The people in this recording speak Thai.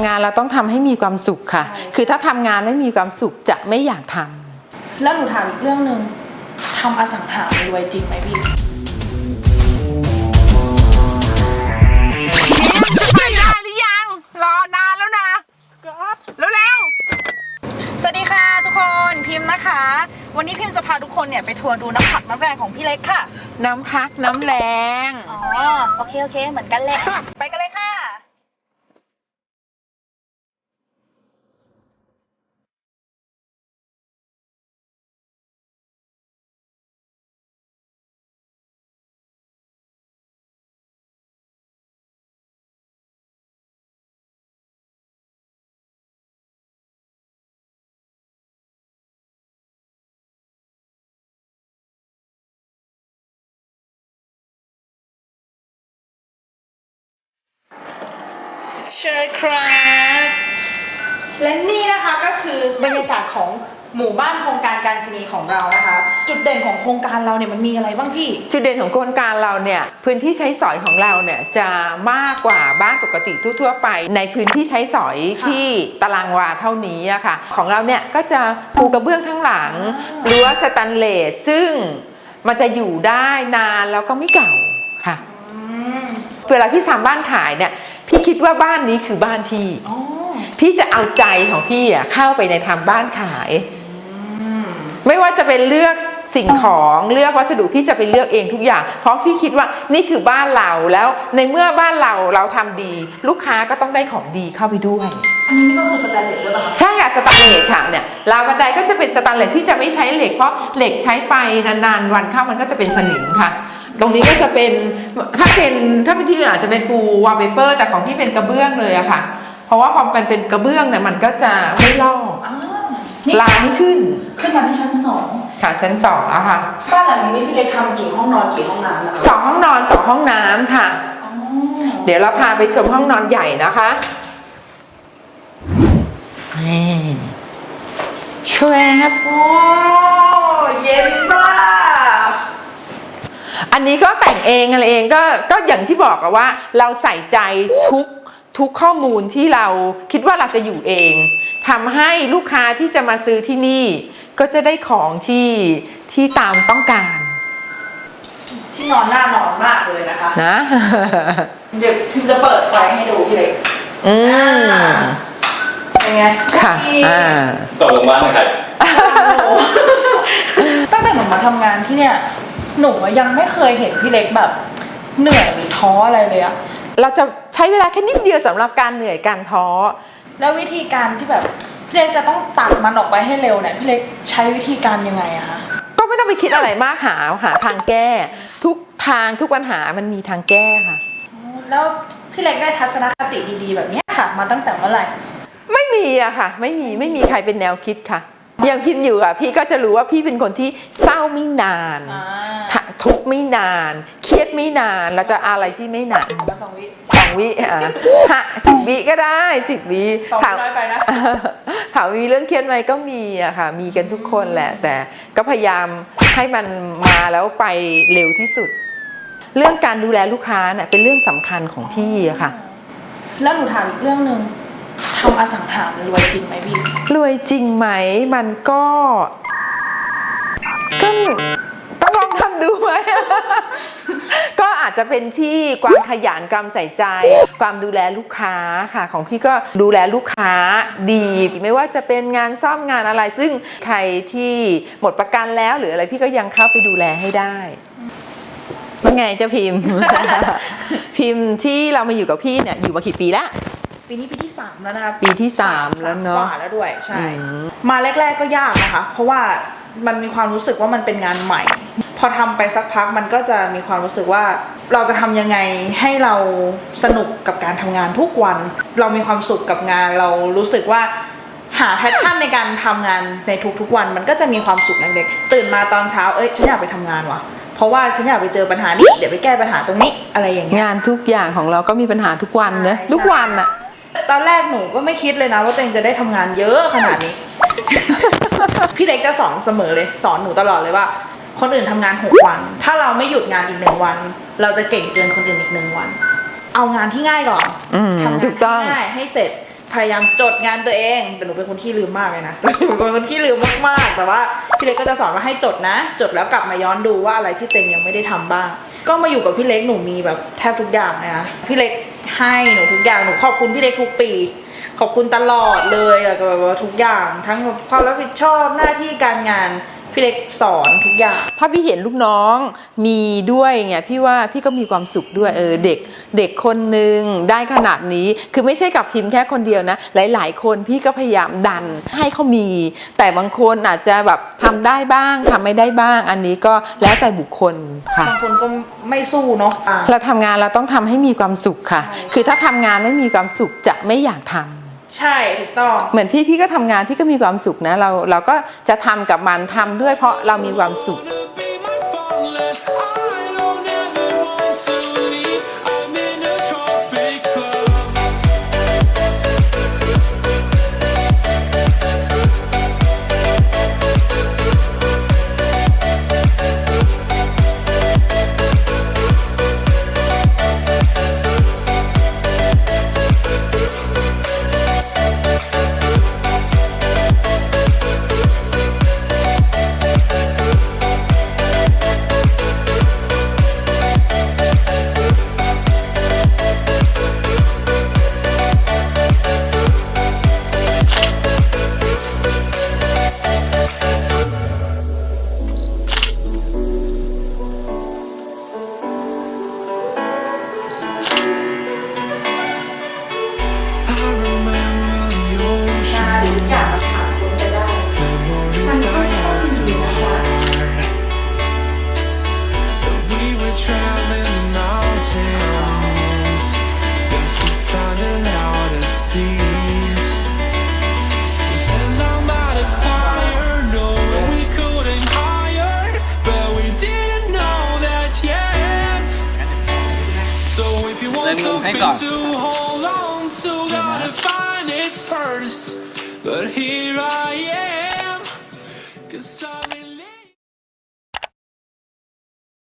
ำงานเราต้องทำให้มีความสุขค่ะใช่คือถ้าทำงานไม่มีความสุขจะไม่อยากทำแล้วหนูถามอีกเรื่องหนึ่งทำอสังหารวยจริงไหมพี่ไปได้หรือยัง รอนานแล้วนะแล้วแล้วสวัสดีค่ะทุกคนพิมพ์นะคะ วันนี้พิมพ์จะพาทุกคนเนี่ยไปทัวร์ดูน้ำผักน้ำแรงของพี่เล็กค่ะ น้ำพักน้ำแรง อ๋อ โอเค โอเค เหมือนกันแหละ ไปกันเลย เชิญครับ และนี่นะคะก็คือบรรยากาศของหมู่บ้านโครงการการศนีย์ของเรานะคะ จุดเด่นของโครงการเราเนี่ยมันมีอะไรบ้างพี่ จุดเด่นของโครงการเราเนี่ยพื้นที่ใช้สอยของเราเนี่ยจะมากกว่าบ้านปกติทั่วๆไป ในพื้นที่ใช้สอยค่ะที่ตารางวาเท่านี้อะค่ะ ของเราเนี่ยก็จะปูกระเบื้องทั้งหลังอ่ารั้วสแตนเลสซึ่งมันจะอยู่ได้นานแล้วก็ไม่เก่าค่ะอืมเวลาพี่ทำบ้านขายเนี่ยพี่ คิดว่าบ้านนี้คือบ้านพี่อ๋อพี่จะเอาใจของพี่อะเข้าไปในทำบ้านขายอืมไม่ว่าจะเป็นเลือกสิ่งของเลือกวัสดุพี่จะไปเลือกเองทุกอย่าง เพราะพี่คิดว่านี่คือบ้านเราแล้วในเมื่อบ้านเราเราทำดี ลูกค้าก็ต้องได้ของดีเข้าไปด้วย อันนี้นี่ก็คือสแตนเลสด้วยป่ะคะใช่ค่ะสแตนเลสค่ะเนี่ยราวบันไดก็จะเป็นสแตนเลสพี่จะไม่ใช้เหล็กเพราะเหล็กใช้ไปนานๆวันเข้ามันก็จะเป็นสนิมค่ะ ตรงนี้ก็จะเป็นถ้าเป็นถ้าเป็นที่อื่นอาจจะเป็นปูวอลเปเปอร์แต่ของพี่เป็นกระเบื้องเลยอะค่ะ เพราะว่าพอมันเป็นกระเบื้องเนี่ยมันก็จะไม่ลอกอ้าวนี่ลายไม่ขึ้นขึ้นมาที่ชั้นสองค่ะชั้นสองอะค่ะบ้านหลังนี้นี่พี่เล็กทำกี่ห้องนอนกี่ห้องน้ำนะคะสองห้องนอนสองห้องน้ำค่ะ อ๋อเดี๋ยวเราพาไปชมห้องนอนใหญ่นะคะนี่ชวบโอ้เย็นมาก อันนี้ก็แต่งเองอะไรเองก็ก็อย่างที่บอกอะว่า เราใส่ใจทุกทุกข้อมูลที่เราคิดว่าเราจะอยู่เองทำให้ลูกค้าที่จะมาซื้อที่นี่ ก็จะได้ของที่ที่ตามต้องการ ที่นอนน่านอนมากเลยนะคะ นะ เดี๋ยวพิมจะเปิดไฟให้ดูพี่เล็กอืมเป็นไงค่ะที่อ่าตกลงบ้านนะครับโอ้โหตั้งแต่หนูมาทำงานที่เนี่ย หนูอะยังไม่เคยเห็นพี่เล็กแบบ เหนื่อยหรือท้ออะไรเลยอะเราจะใช้เวลาแค่นิดเดียวสำหรับการเหนื่อยการท้อ แล้ววิธีการที่แบบพี่เล็กจะต้องตัดมันออกไปให้เร็วเนี่ยพี่เล็กใช้วิธีการยังไงอะคะก็ไม่ต้องไปคิดอะไรมากหาหาทางแก้ ทุกทางทุกปัญหามันมีทางแก้ค่ะแล้วพี่เล็กได้ทัศนคติดีๆ แบบเนี้ยค่ะ มาตั้งแต่เมื่อไหร่ ไม่มีอะค่ะ ไม่มีไม่มีใครเป็นแนวคิดค่ะอ ย่างพิมอยู่อะพี่ก็จะรู้ว่าพี่เป็นคนที่เศร้าไม่นานอ่าทะทุกข์ไม่นาน เครียดไม่นานเราจะอะไรที่ไม่นานมาสองวิสองวิอะฮะสิบวิก็ได้สิบวิสองถามน้อยไปนะ ถามว่ามีเรื่องเครียดไหมก็มีอะค่ะ มีกันทุกคนแหละ แต่ก็พยายามให้มันมาแล้วไปเร็วที่สุด เรื่องการดูแลลูกค้าเนี่ยเป็นเรื่องสำคัญของพี่อะค่ะ แล้วหนูถามอีกเรื่องหนึ่ง ทำอสังหารวยจริงไหมพี่รวยจริงไหมมันก็ก็ต้องลองทำดูไหม ก็อาจจะเป็นที่ความขยันความใส่ใจ ความดูแลลูกค้าค่ะ ของพี่ก็ดูแลลูกค้าดี ไม่ว่าจะเป็นงานซ่อมงานอะไร ซึ่งใครที่หมดประกันแล้วหรืออะไรพี่ก็ยังเข้าไปดูแลให้ได้ว่าไงเจ้าพิมพ์ พิมพ์ที่เรามาอยู่กับพี่เนี่ยอยู่มากี่ปีแล้ว ปีนี้ปีที่สามแล้วนะคะปีที่สามแล้วเนอะ กว่าแล้วด้วยใช่อืมมาแรก ๆก็ยากนะคะ เพราะว่ามันมีความรู้สึกว่ามันเป็นงานใหม่ พอทำไปสักพักมันก็จะมีความรู้สึกว่าเราจะทำยังไงให้เราสนุกกับการทำงานทุกวัน เรามีความสุขกับงานเรารู้สึกว่าหาแพชชั่นในการทำงานในทุกๆวัน มันก็จะมีความสุขเล็กๆตื่นมาตอนเช้าเอ้ยฉันอยากไปทำงานว่ะ เพราะว่าฉันอยากไปเจอปัญหานี้เดี๋ยวไปแก้ปัญหาตรงนี้อะไรอย่างเงี้ย งานทุกอย่างของเราก็มีปัญหาทุกวันเนอะใช่ทุกวันอะ ตอนแรกหนูก็ไม่คิดเลยนะ ว่าตัวเองจะได้ทำงานเยอะขนาดนี้ พี่เล็กจะสอนเสมอเลย สอนหนูตลอดเลยว่า คนอื่นทำงานหกวัน ถ้าเราไม่หยุดงานอีกหนึ่งวัน เราจะเก่งเกินคนอื่นอีกหนึ่งวัน เอางานที่ง่ายก่อนอืมทำงานถูกต้อง ที่ง่ายให้เสร็จพยายามจดงานตัวเองแต่หนูเป็นคนที่ลืมมากเลยนะ หนูเป็นคนที่ลืมมากๆแต่ว่าพี่เล็กก็จะสอนว่าให้จดนะ จดแล้วกลับมาย้อนดูว่าอะไรที่เต็งยังไม่ได้ทำบ้าง ก็มาอยู่กับพี่เล็กหนูมีแบบแทบทุกอย่างเลยนะพี่เล็ก ให้หนูทุกอย่างหนูขอบคุณพี่เล็กทุกปี ขอบคุณตลอดเลยอะแบบว่าทุกอย่างทั้งความรับผิดชอบหน้าที่การงาน พี่เล็กสอนทุกอย่าง ถ้าพี่เห็นลูกน้องมีด้วยเงี้ยพี่ว่าพี่ก็มีความสุขด้วยเออเด็กเด็กคนหนึ่งได้ขนาดนี้คือไม่ใช่กับพิมพ์แค่คนเดียวนะ หลาย ๆ คนพี่ก็พยายามดันให้เขามี แต่บางคนอาจจะแบบทำได้บ้างทำไม่ได้บ้าง อันนี้ก็แล้วแต่บุคคลค่ะบางคนก็ไม่สู้เนาะอะเราทำงานเราต้องทำให้มีความสุขค่ะใช่คือถ้าทำงานไม่มีความสุขจะไม่อยากทำ ใช่ถูกต้องเหมือนพี่พี่ก็ทำงานพี่ก็มีความสุขนะ เราเราก็จะทำกับมันทำด้วยเพราะเรามีความสุข if you want something hang on. to hold on to, gotta find it first. But here I am, 'cause I